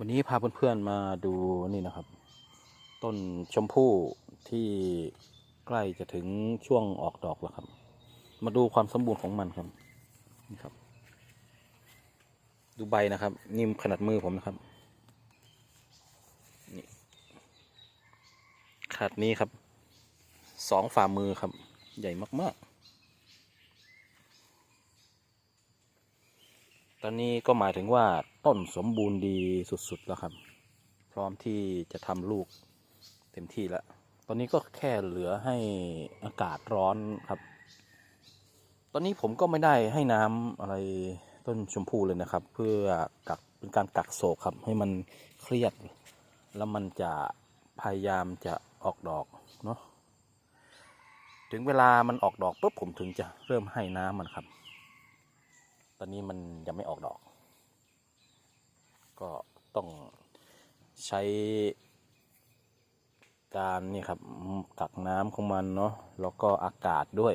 วันนี้พาเพื่อนๆมาดูนี่นะครับ ต้นชมพู่ที่ใกล้จะถึงช่วงออกดอกแล้วครับ มาดูความสมบูรณ์ของมันครับนี่ครับ ดูใบนะครับ นิ่มขนาดมือผมนะครับนี่ขนาดนี้ครับสองฝ่ามือครับ ใหญ่มาก ๆ ตอนนี้ก็หมายถึงว่า ต้นสมบูรณ์ดีสุดๆแล้วครับ พร้อมที่จะทำลูกเต็มที่แล้ว ตอนนี้ก็แค่เหลือให้อากาศร้อนครับ ตอนนี้ผมก็ไม่ได้ให้น้ำอะไรต้นชมพู่เลยนะครับ เพื่อกักเป็นการกักโศกครับ ให้มันเครียด แล้วมันจะพยายามจะออกดอกเนาะถึงเวลามันออกดอกปุ๊บผมถึงจะเริ่มให้น้ำมันครับ ตอนนี้มันยังไม่ออกดอก ก็ต้องใช้การนี่ครับกักน้ำของมันเนาะแล้วก็อากาศด้วย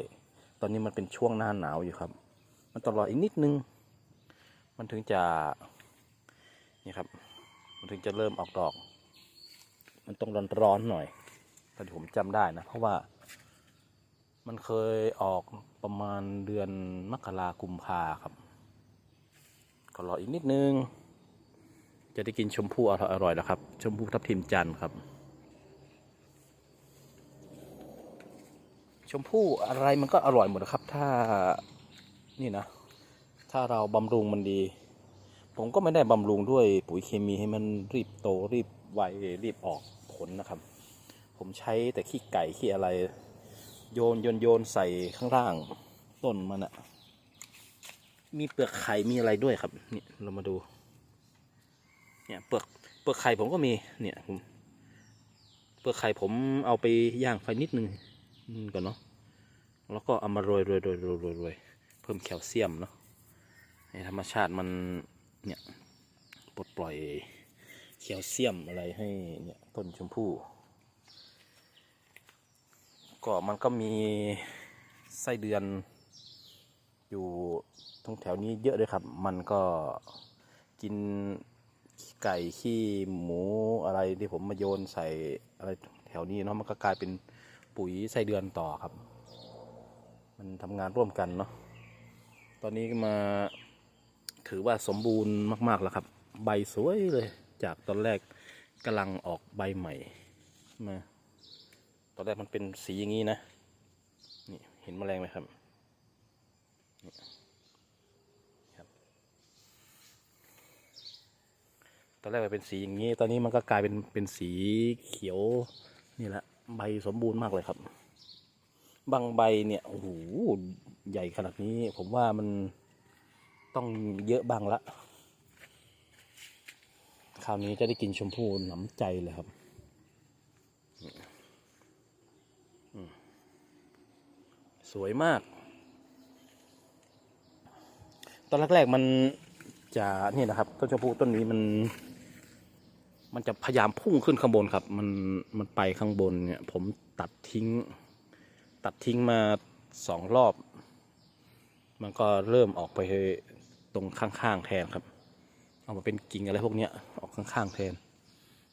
ตอนนี้มันเป็นช่วงหน้าหนาวอยู่ครับ มันต้องรออีกนิดนึง มันถึงจะนี่ครับ มันถึงจะเริ่มออกดอก มันต้องร้อนๆหน่อยถ้าที่ผมจำได้นะ เพราะว่า มันเคยออกประมาณเดือนมกรากุมภาครับ ก็รออีกนิดนึง จะได้กินชมพู่อร่อยแล้วครับ ชมพู่ทับทิมจันทร์ครับ ชมพู่อะไรมันก็อร่อยหมดนะครับ ถ้านี่นะ ถ้าเราบำรุงมันดี ผมก็ไม่ได้บำรุงด้วยปุ๋ยเคมีให้มันรีบโตรีบไวรีบออกผลนะครับ ผมใช้แต่ขี้ไก่ขี้อะไร โยนโยนโยนใส่ข้างล่างต้นมันอะมีเปลือกไข่มีอะไรด้วยครับนี่เรามาดู เนี่ยเปลือกเปลือกไข่ผมก็มีเนี่ยผมเปลือกไข่ผมเอาไปย่างไฟนิดนึงก่อนเนาะแล้วก็เอามาโรยโรยโรยโรยโรยเพิ่มแคลเซียมเนาะในธรรมชาติมันเนี่ยปลดปล่อยแคลเซียมอะไรให้เนี่ยต้นชมพู่ก็มันก็มีไส้เดือนอยู่ตรงแถวนี้เยอะเลยครับ มันก็กิน ไก่ขี้หมูอะไรที่ผมมาโยนใส่อะไรแถวนี้เนาะมันก็กลายเป็นปุ๋ยไส้เดือนต่อครับ มันทำงานร่วมกันเนาะตอนนี้มาถือว่าสมบูรณ์มาก ๆ แล้วครับ ใบสวยเลย จากตอนแรกกำลังออกใบใหม่มาตอนแรกมันเป็นสีอย่างนี้นะนี่เห็นแมลงไหมครับนี่ครับ ตอนแรกมันเป็นสีอย่างนี้ ตอนนี้มันก็กลายเป็นเป็นสีเขียวนี่แหละใบสมบูรณ์มากเลยครับ บางใบเนี่ยโอ้โหใหญ่ขนาดนี้ ผมว่ามันต้องเยอะบ้างละคราวนี้จะได้กินชมพู่หนำใจเลยครับสวยมาก ตอนแรกๆมัน จะนี่นะครับต้นชมพู่ต้นนี้มัน มันจะพยายามพุ่งขึ้นข้างบนครับ มันมันไปข้างบนเนี่ย ผมตัดทิ้ง ตัดทิ้งมาสองรอบ มันก็เริ่มออกไปตรงข้างๆแทนครับ เอามาเป็นกิ่งอะไรพวกเนี้ยออกข้างๆแทน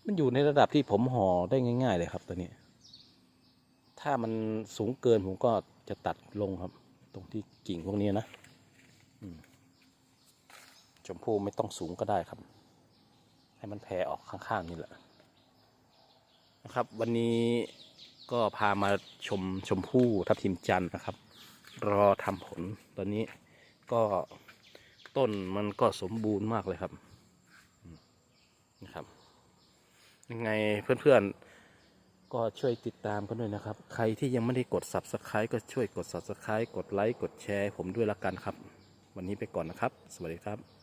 มันอยู่ในระดับที่ผมห่อได้ง่าย ๆ เลยครับตัวนี้ ถ้ามันสูงเกินผมก็จะตัดลงครับ ตรงที่กิ่งพวกนี้นะ อืม ชมพู่ไม่ต้องสูงก็ได้ครับ ให้มันแผ่ออกข้างๆนี่แหละนะครับ วันนี้ก็พามาชมชมพู่ทับทิมจันทร์นะครับ รอทำผลตอนนี้ก็ต้นมันก็สมบูรณ์มากเลยครับนะครับ ยังไงเพื่อนๆ ก็ช่วยติดตามกันด้วยนะครับ ใครที่ยังไม่ได้กด subscribe ก็ช่วยกด subscribe กดไลค์กดแชร์ผมด้วยละกันครับ วันนี้ไปก่อนนะครับ สวัสดีครับ